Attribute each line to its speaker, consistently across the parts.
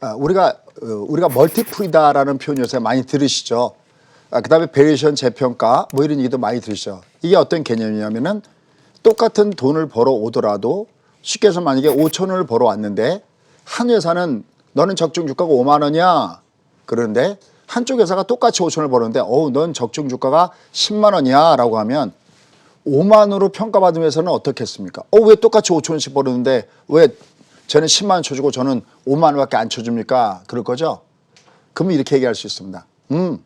Speaker 1: 아, 우리가 어, 우리가 멀티플이다라는 표현 요새 많이 들으시죠. 아, 그다음에 베리에이션 재평가 뭐 이런 얘기도 많이 들으시죠. 이게 어떤 개념이냐면은 똑같은 돈을 벌어 오더라도 쉽게 해서 만약에 5천 원을 벌어 왔는데 한 회사는 너는 적정 주가가 5만 원이야. 그런데 한쪽 회사가 똑같이 5천 원을 벌었는데 어우 넌 적정 주가가 10만 원이야라고 하면 5만으로 평가받은 회사는 어떻겠습니까? 어, 왜 똑같이 5천 원씩 벌었는데 왜 쟤는 10만 원 쳐주고 저는 5만 원밖에 안 쳐줍니까? 그럴 거죠? 그러면 이렇게 얘기할 수 있습니다. 음,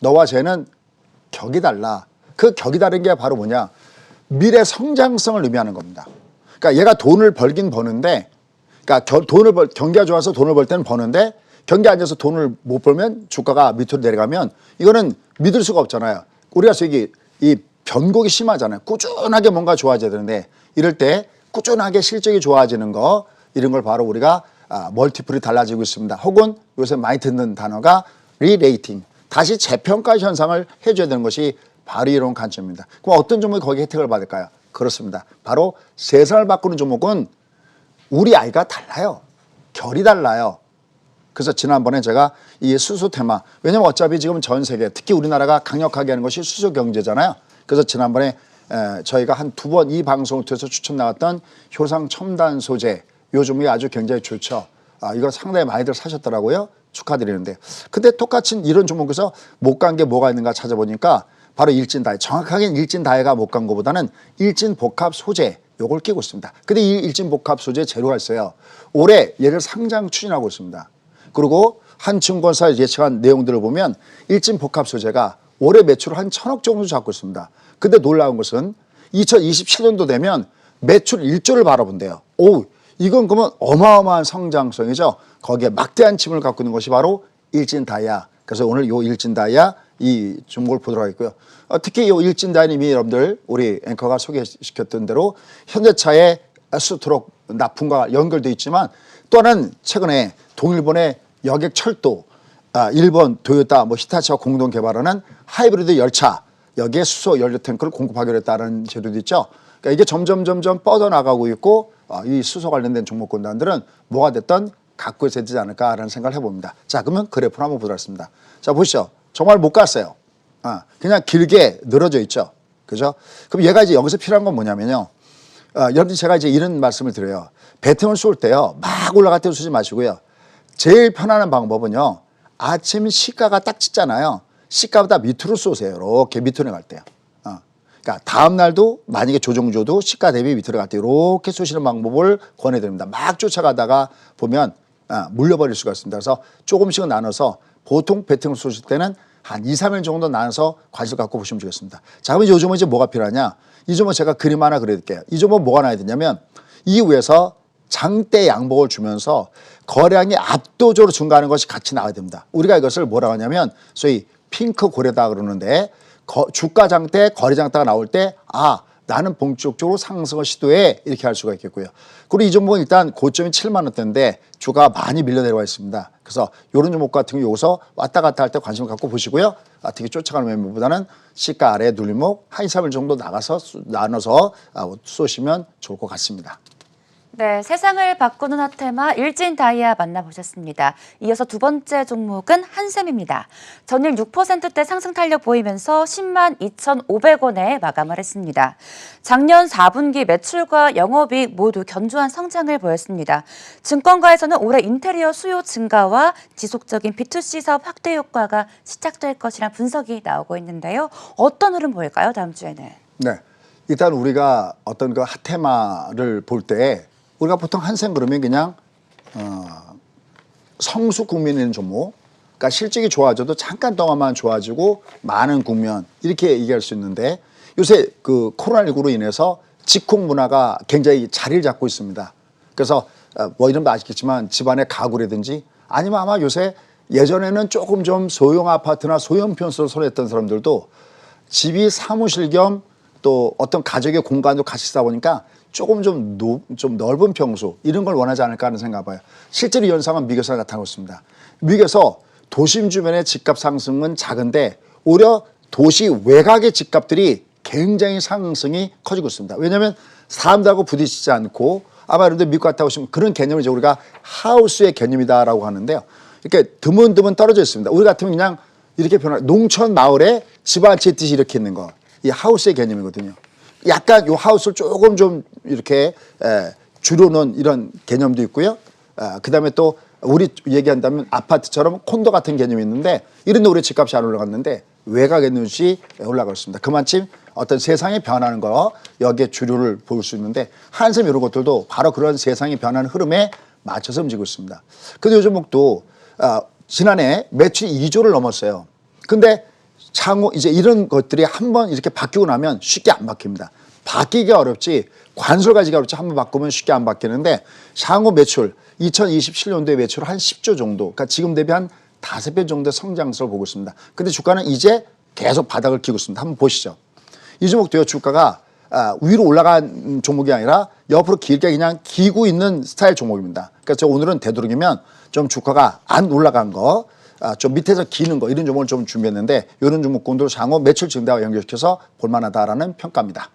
Speaker 1: 너와 쟤는 격이 달라. 그 격이 다른 게 바로 뭐냐? 미래 성장성을 의미하는 겁니다. 그러니까 얘가 돈을 벌긴 버는데, 그러니까 겨- 돈을 벌, 경기가 좋아서 돈을 벌 때는 버는데 경기 안 좋아서 돈을 못 벌면 주가가 밑으로 내려가면 이거는 믿을 수가 없잖아요. 우리가 저기 이 변곡이 심하잖아요. 꾸준하게 뭔가 좋아져야 되는데 이럴 때 꾸준하게 실적이 좋아지는 거 이런 걸 바로 우리가 아, 멀티플이 달라지고 있습니다. 혹은 요새 많이 듣는 단어가 리레이팅 다시 재평가 현상을 해줘야 되는 것이 바로 이런 관점입니다. 그럼 어떤 종목이 거기 혜택을 받을까요? 그렇습니다. 바로 세상을 바꾸는 종목은 우리 아이가 달라요. 결이 달라요. 그래서 지난번에 제가 이 수소 테마 왜냐면 어차피 지금 전 세계 특히 우리나라가 강력하게 하는 것이 수소 경제잖아요. 그래서 지난번에 에, 저희가 한 두 번 이 방송을 통해서 추천 나왔던 효상 첨단 소재 요즘이 아주 굉장히 좋죠. 아, 이거 상당히 많이들 사셨더라고요. 축하드리는데. 근데 똑같이 이런 종목에서 못 간 게 뭐가 있는가 찾아보니까 바로 일진다해. 정확하게는 일진다해가 못 간 것보다는 일진 복합 소재 요걸 끼고 있습니다. 근데 이 일진 복합 소재 재료가 있어요. 올해 얘를 상장 추진하고 있습니다. 그리고 한 증권사 예측한 내용들을 보면 일진 복합 소재가 올해 매출을 한 천억 정도 잡고 있습니다. 근데 놀라운 것은 2027년도 되면 매출 1조를 바라본대요. 오, 이건 그러면 어마어마한 성장성이죠. 거기에 막대한 힘을 갖고 있는 것이 바로 일진 다이아. 그래서 오늘 요 일진 다이아 이 종목을 보도록 하겠고요. 어, 특히 요 일진 다이아님이 여러분들 우리 앵커가 소개시켰던 대로 현대차의 스트록 납품과 연결돼 있지만 또 하나는 최근에 동일본의 여객 철도, 아, 일본 도요타, 뭐 히타치와 공동 개발하는 하이브리드 열차 여기에 수소 연료 탱크를 공급하기로 했다는 제도도 있죠. 그러니까 이게 점점 점점 뻗어나가고 있고 아, 이 수소 관련된 종목군단들은 뭐가 됐든 갖고 있어야 되지 않을까라는 생각을 해봅니다. 자, 그러면 그래프를 한번 보도록 하겠습니다. 자, 보시죠. 정말 못 갔어요. 아, 그냥 길게 늘어져 있죠. 그죠? 그럼 얘가 이제 여기서 필요한 건 뭐냐면요. 어, 여러분들 제가 이제 이런 말씀을 드려요. 배팅을 쏠 때요. 막 올라갈 때 쏘지 마시고요. 제일 편안한 방법은요. 아침 시가가 딱 짙잖아요. 시가보다 밑으로 쏘세요. 이렇게 밑으로 갈 때요. 어. 그러니까 다음 날도 만약에 조정 줘도 시가 대비 밑으로 갈 때 이렇게 쏘시는 방법을 권해드립니다. 막 쫓아가다가 보면 아, 물려버릴 수가 있습니다. 그래서 조금씩은 나눠서 보통 배팅을 쏘실 때는 한 2, 3일 정도 나눠서 관심 갖고 보시면 좋겠습니다. 자, 그럼 요즘은 이제 뭐가 필요하냐? 이 점은 제가 그림 하나 그려드릴게요. 이 점은 뭐가 나야 되냐면 이후에서 장대 양복을 주면서 거래량이 압도적으로 증가하는 것이 같이 나와야 됩니다. 우리가 이것을 뭐라고 하냐면 소위 핑크 고래다 그러는데 거- 주가 장대, 거래 장대가 나올 때 아, 나는 본격적으로 상승을 시도해 이렇게 할 수가 있겠고요. 그리고 이 종목은 일단 고점이 7만 원대인데 주가가 많이 밀려 내려와 있습니다. 그래서 이런 종목 같은 경우 여기서 왔다 갔다 할 때 관심을 갖고 보시고요. 아, 특히 쫓아가는 매매보다는 시가 아래 눌림목 한 2, 3일 정도 나가서 쏘- 나눠서 아, 쏘시면 좋을 것 같습니다.
Speaker 2: 네, 세상을 바꾸는 핫테마 일진 다이아 만나보셨습니다. 이어서 두 번째 종목은 한샘입니다. 전일 6%대 상승 탄력 보이면서 10만 2,500원에 마감을 했습니다. 작년 4분기 매출과 영업이익 모두 견조한 성장을 보였습니다. 증권가에서는 올해 인테리어 수요 증가와 지속적인 B2C 사업 확대 효과가 시작될 것이란 분석이 나오고 있는데요. 어떤 흐름 보일까요, 다음 주에는?
Speaker 1: 네. 일단 우리가 어떤 그 핫테마를 볼 때 우리가 보통 한생 그러면 그냥 어, 성수 국민인 종목 그러니까 실적이 좋아져도 잠깐 동안만 좋아지고 많은 국면 이렇게 얘기할 수 있는데 요새 그 코로나19로 인해서 직콕 문화가 굉장히 자리를 잡고 있습니다. 그래서 어, 뭐 이런 거 아시겠지만 집안의 가구라든지 아니면 아마 요새 예전에는 조금 좀 소형 아파트나 소형 편수로 소유했던 사람들도 집이 사무실 겸 또 어떤 가족의 공간도 같이 쓰다 보니까 조금 좀, 노, 좀 넓은 평수 이런 걸 원하지 않을까 하는 생각 봐요. 실제로 이 현상은 미국에서 나타나고 있습니다. 미국에서 도심 주변의 집값 상승은 작은데 오히려 도시 외곽의 집값들이 굉장히 상승이 커지고 있습니다. 왜냐하면 사람들하고 부딪히지 않고 아마 여러분들 미국 갔다 오시면 그런 개념을 이제 우리가 하우스의 개념이다라고 하는데요. 이렇게 드문드문 떨어져 있습니다. 우리 같으면 그냥 이렇게 변화, 농촌 마을에 집 한 채 뜻이 이렇게 있는 거. 이 하우스의 개념이거든요. 약간 요 하우스를 조금 좀 이렇게 에, 줄여놓은 이런 개념도 있고요. 그 다음에 또 우리 얘기한다면 아파트처럼 콘도 같은 개념이 있는데 이런데 우리 집값이 안 올라갔는데 왜 가겠는지 올라갔습니다. 그만큼 어떤 세상이 변하는 거 여기에 주류를 볼 수 있는데 한샘 이런 것들도 바로 그런 세상이 변하는 흐름에 맞춰서 움직이고 있습니다. 근데 요즘 목도 아, 지난해 매출이 2조를 넘었어요. 근데 창호 이제 이런 것들이 한번 이렇게 바뀌고 나면 쉽게 안 바뀝니다. 바뀌기가 어렵지 관설 가지가 어렵지 한번 바꾸면 쉽게 안 바뀌는데 향후 매출 2027년도에 매출 한 10조 정도 그러니까 지금 대비 한 다섯 배 정도의 성장세를 보고 있습니다. 근데 주가는 이제 계속 바닥을 기고 있습니다. 한번 보시죠. 이 종목도요 주가가 아, 위로 올라간 종목이 아니라 옆으로 길게 그냥 기고 있는 스타일 종목입니다. 그래서 오늘은 되도록이면 좀 주가가 안 올라간 거, 아, 좀 밑에서 기는 거 이런 종목을 좀 준비했는데 이런 종목군도 향후 매출 증대와 연결시켜서 볼만하다라는 평가입니다.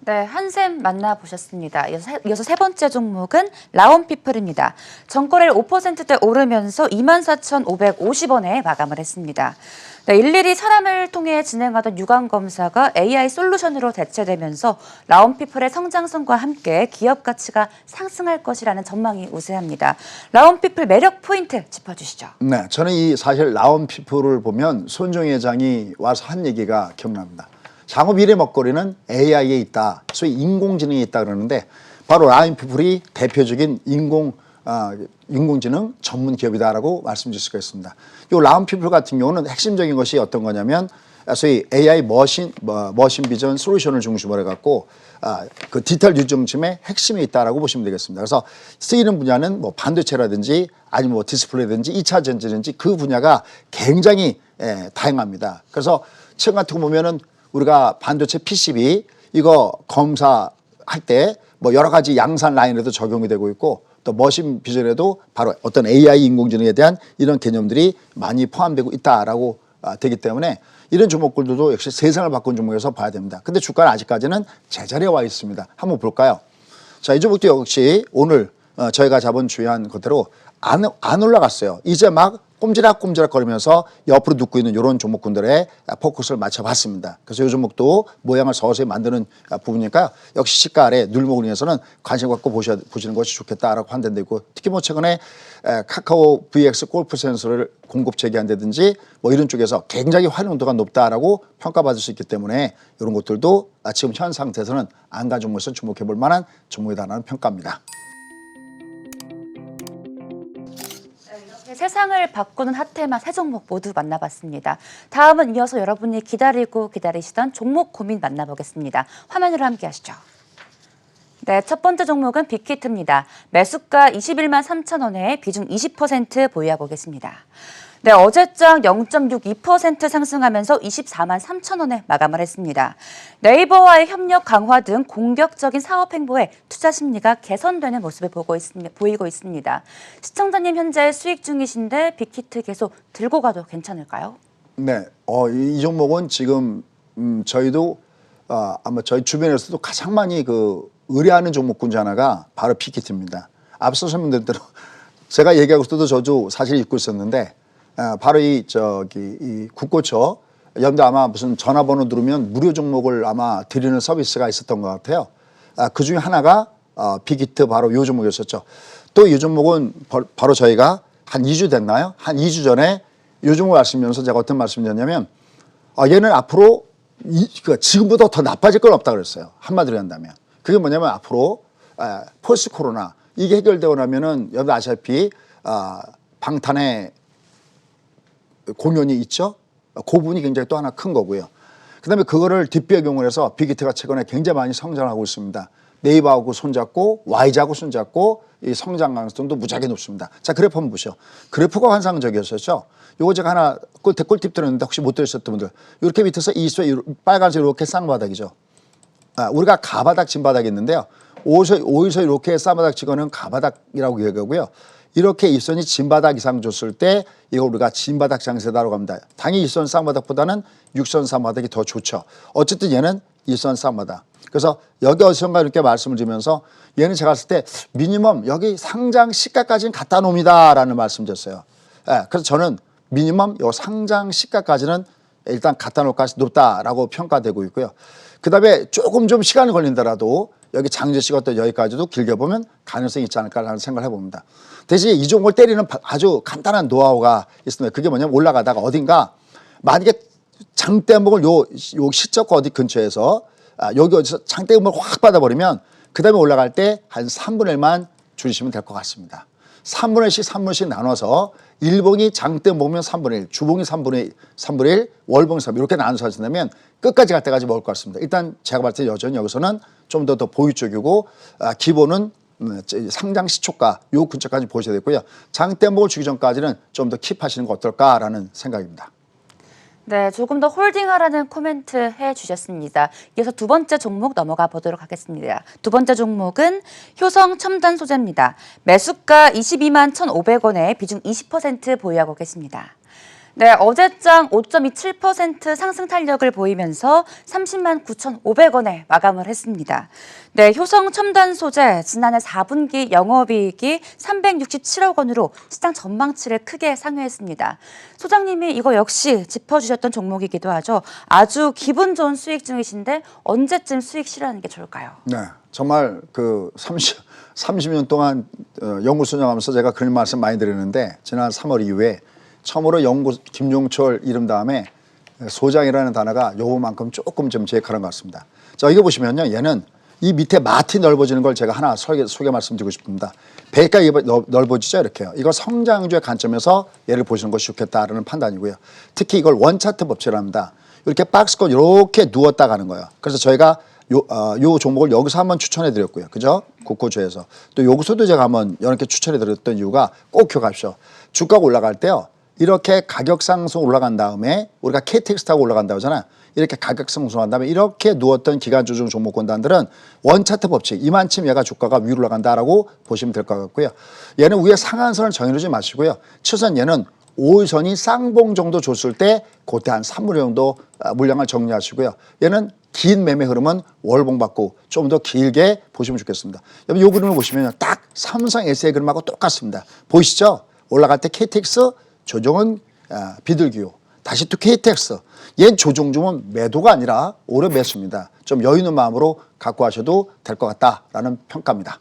Speaker 2: 네, 한샘 만나보셨습니다. 이어서 세- 번째 종목은 라온피플입니다. 전거래일 5%대 오르면서 24,550원에 마감을 했습니다. 네, 일일이 사람을 통해 진행하던 유관 검사가 AI 솔루션으로 대체되면서 라온피플의 성장성과 함께 기업 가치가 상승할 것이라는 전망이 우세합니다. 라온피플 매력 포인트 짚어주시죠.
Speaker 1: 네, 저는 이 사실 라온 피플을 보면 손정희 회장이 와서 한 얘기가 기억납니다. 장업 미래 먹거리는 AI에 있다, 소위 인공지능에 있다 그러는데 바로 라온 피플이 대표적인 인공 아, 인공지능 전문 기업이다라고 말씀드릴 수가 있습니다. 이 라운 피플 같은 경우는 핵심적인 것이 어떤 거냐면 아, 소위 AI 머신 뭐, 머신 비전 솔루션을 중심으로 해갖고 아, 그 디지털 유정침의 핵심이 있다라고 보시면 되겠습니다. 그래서 쓰이는 분야는 뭐 반도체라든지 아니면 뭐 디스플레이든지 2차 전지든지 그 분야가 굉장히 예, 다양합니다. 그래서 최근 같은 거 보면은 우리가 반도체 PCB 이거 검사할 때 뭐 여러 가지 양산 라인에도 적용이 되고 있고 또 머신 비전에도 바로 어떤 AI 인공지능에 대한 이런 개념들이 많이 포함되고 있다라고 아, 되기 때문에 이런 종목들도 역시 세상을 바꾼 종목에서 봐야 됩니다. 근데 주가는 아직까지는 제자리에 와 있습니다. 한번 볼까요? 자, 이 종목도 역시 오늘 어, 저희가 잡은 주요한 것대로 안, 안 올라갔어요. 이제 막 꼼지락꼼지락 거리면서 옆으로 눕고 있는 이런 종목군들의 포커스를 맞춰봤습니다. 그래서 이 종목도 모양을 서서히 만드는 부분이니까요. 역시 시가 아래 눌목을 위해서는 관심 갖고 보셔, 보시는 것이 좋겠다라고 판단되고 특히 뭐 최근에 에, 카카오 VX 골프 센서를 공급 재개한다든지 뭐 이런 쪽에서 굉장히 활용도가 높다라고 평가받을 수 있기 때문에 이런 것들도 아, 지금 현 상태에서는 안가 종목에서 주목해 볼 만한 종목이다라는 평가입니다.
Speaker 2: 세상을 바꾸는 핫테마 세 종목 모두 만나봤습니다. 다음은 이어서 여러분이 기다리고 기다리시던 종목 고민 만나보겠습니다. 화면으로 함께 하시죠. 네, 첫 번째 종목은 빅히트입니다. 매수가 21만 3천 원에 비중 20% 보유하고 계십니다. 네, 어제장 0.62% 상승하면서 24만 3천 원에 마감을 했습니다. 네이버와의 협력 강화 등 공격적인 사업 행보에 투자 심리가 개선되는 모습을 보고 있습니다, 보이고 있습니다. 시청자님 현재 수익 중이신데 빅히트 계속 들고 가도 괜찮을까요?
Speaker 1: 네, 어, 이, 이 종목은 지금 음, 저희도 어, 아마 저희 주변에서도 가장 많이 그 의뢰하는 종목군 중 하나가 바로 피키트입니다. 앞서 설명드린 대로 제가 얘기하고 있어도 저도 사실 잊고 있었는데 어, 바로 이 저기 이 국고처 여러분들 아마 무슨 전화번호 누르면 무료 종목을 아마 드리는 서비스가 있었던 것 같아요. 아, 그 중에 하나가 어, 빅히트 바로 요 종목이었었죠. 또이 종목은 벌- 바로 저희가 한 2주 됐나요? 한 2주 전에 요 종목을 아시면서 제가 어떤 말씀을 드렸냐면 아, 얘는 앞으로 이, 그 지금보다 더 나빠질 건 없다 그랬어요. 한마디로 한다면. 그게 뭐냐면 앞으로 아, 포스트 코로나 이게 해결되고 나면은 여러분 아시다시피 아, 방탄의 공연이 있죠. 그 부분이 굉장히 또 하나 큰 거고요. 그 다음에 그거를 뒷배경을 해서 빅히트가 최근에 굉장히 많이 성장하고 있습니다. 네이버하고 손잡고 와이즈하고 손잡고 이 성장 가능성도 무지하게 높습니다. 자 그래프 한번 보시죠. 그래프가 환상적이었었죠. 요거 제가 하나 꿀 댓글팁 드렸는데 혹시 못 들으셨던 분들 이렇게 밑에서 이수에 빨간색 이렇게 쌍바닥이죠. 아, 우리가 가바닥 진바닥이 있는데요. 오서, 오에서 이렇게 쌍바닥 치고는 가바닥이라고 얘기하고요. 이렇게 입선이 진바닥 이상 줬을 때 이걸 우리가 진바닥 장세다라고 합니다. 당연히 일선 쌍바닥보다는 육선 쌍바닥이 더 좋죠. 어쨌든 얘는 일선 쌍마다. 그래서 여기 어디선가 이렇게 말씀을 드리면서 얘는 제가 봤을 때 미니멈 여기 상장 시가까지는 갖다 놉니다라는 말씀 드렸어요. 예, 그래서 저는 미니멈 요 상장 시가까지는 일단 갖다 놓을 가능성이 높다라고 평가되고 있고요. 그 다음에 조금 좀 시간이 걸린다라도 여기 장제 씨가 또 여기까지도 길게 보면 가능성이 있지 않을까라는 생각을 해봅니다. 대신 이 종목을 때리는 바- 아주 간단한 노하우가 있습니다. 그게 뭐냐면 올라가다가 어딘가 만약에 장대목을 요, 요 시적 어디 근처에서 아, 여기 어디서 장대목을 확 받아버리면 그 다음에 올라갈 때 한 3분의 1만 줄이시면 될 것 같습니다. 3분의 1씩 3분씩 나눠서 일봉이 장대 모으면 3분의 1, 주봉이 3분의 1, 3분의 1, 월봉이 3분의 1 이렇게 나눠서 하신다면 끝까지 갈 때까지 먹을 것 같습니다. 일단 제가 봤을 때 여전히 여기서는 좀 더더 보유 쪽이고 아, 기본은 음, 저 상장 시초가 요 근처까지 보셔야 되고요. 장대목을 주기 전까지는 좀 더 킵하시는 거 어떨까라는 생각입니다.
Speaker 2: 네, 조금 더 홀딩하라는 코멘트 해주셨습니다. 이어서 두 번째 종목 넘어가 보도록 하겠습니다. 두 번째 종목은 효성 첨단 소재입니다. 매수가 22만 1,500원에 비중 20% 보유하고 계십니다. 네, 어제장 5.27% 상승 탄력을 보이면서 30만 9,500원에 마감을 했습니다. 네, 효성 첨단 소재 지난해 4분기 영업이익이 367억 원으로 시장 전망치를 크게 상회했습니다. 소장님이 이거 역시 짚어주셨던 종목이기도 하죠. 아주 기분 좋은 수익 중이신데 언제쯤 수익 실현하는 게 좋을까요?
Speaker 1: 네, 정말 그 30, 30년 동안 어, 연구소 운영하면서 제가 그런 말씀 많이 드리는데 지난 3월 이후에 처음으로 연구 김종철 이름 다음에 소장이라는 단어가 요만큼 조금 좀제 역할한 것 같습니다. 자, 이거 보시면요. 얘는 이 밑에 마티 넓어지는 걸 제가 하나 소개, 소개 말씀드리고 싶습니다. 배가 이 넓어지죠. 이렇게요. 이거 성장주의 관점에서 얘를 보시는 것이 좋겠다라는 판단이고요. 특히 이걸 원차트 법칙이라 합니다. 이렇게 박스권 이렇게 누웠다 가는 거예요. 그래서 저희가 요, 어, 요 종목을 여기서 한번 추천해 드렸고요. 그죠? 국고주에서. 또 여기서도 제가 한번 이렇게 추천해 드렸던 이유가 꼭 기억하십시오. 주가가 올라갈 때요. 이렇게 가격 상승 올라간 다음에 우리가 KTX 타고 올라간다고 하잖아요. 이렇게 가격 상승한 다음에 이렇게 누웠던 기간 조정 종목 권단들은 원차트 법칙 이만큼 얘가 주가가 위로 올라간다라고 보시면 될 것 같고요. 얘는 위에 상한선을 정해놓지 마시고요. 최소한 얘는 5일선이 쌍봉 정도 줬을 때 그때 한 3분의 정도 아, 물량을 정리하시고요. 얘는 긴 매매 흐름은 월봉 받고 좀 더 길게 보시면 좋겠습니다. 여러분 이 그림을 보시면 딱 삼성 SI 그림하고 똑같습니다. 보이시죠? 올라갈 때 KTX 조정은 아, 비둘기요. 다시 또 KTX. 얘는 조정 중은 매도가 아니라 오래 매수입니다. 좀 여유 있는 마음으로 갖고 하셔도 될 것 같다라는 평가입니다.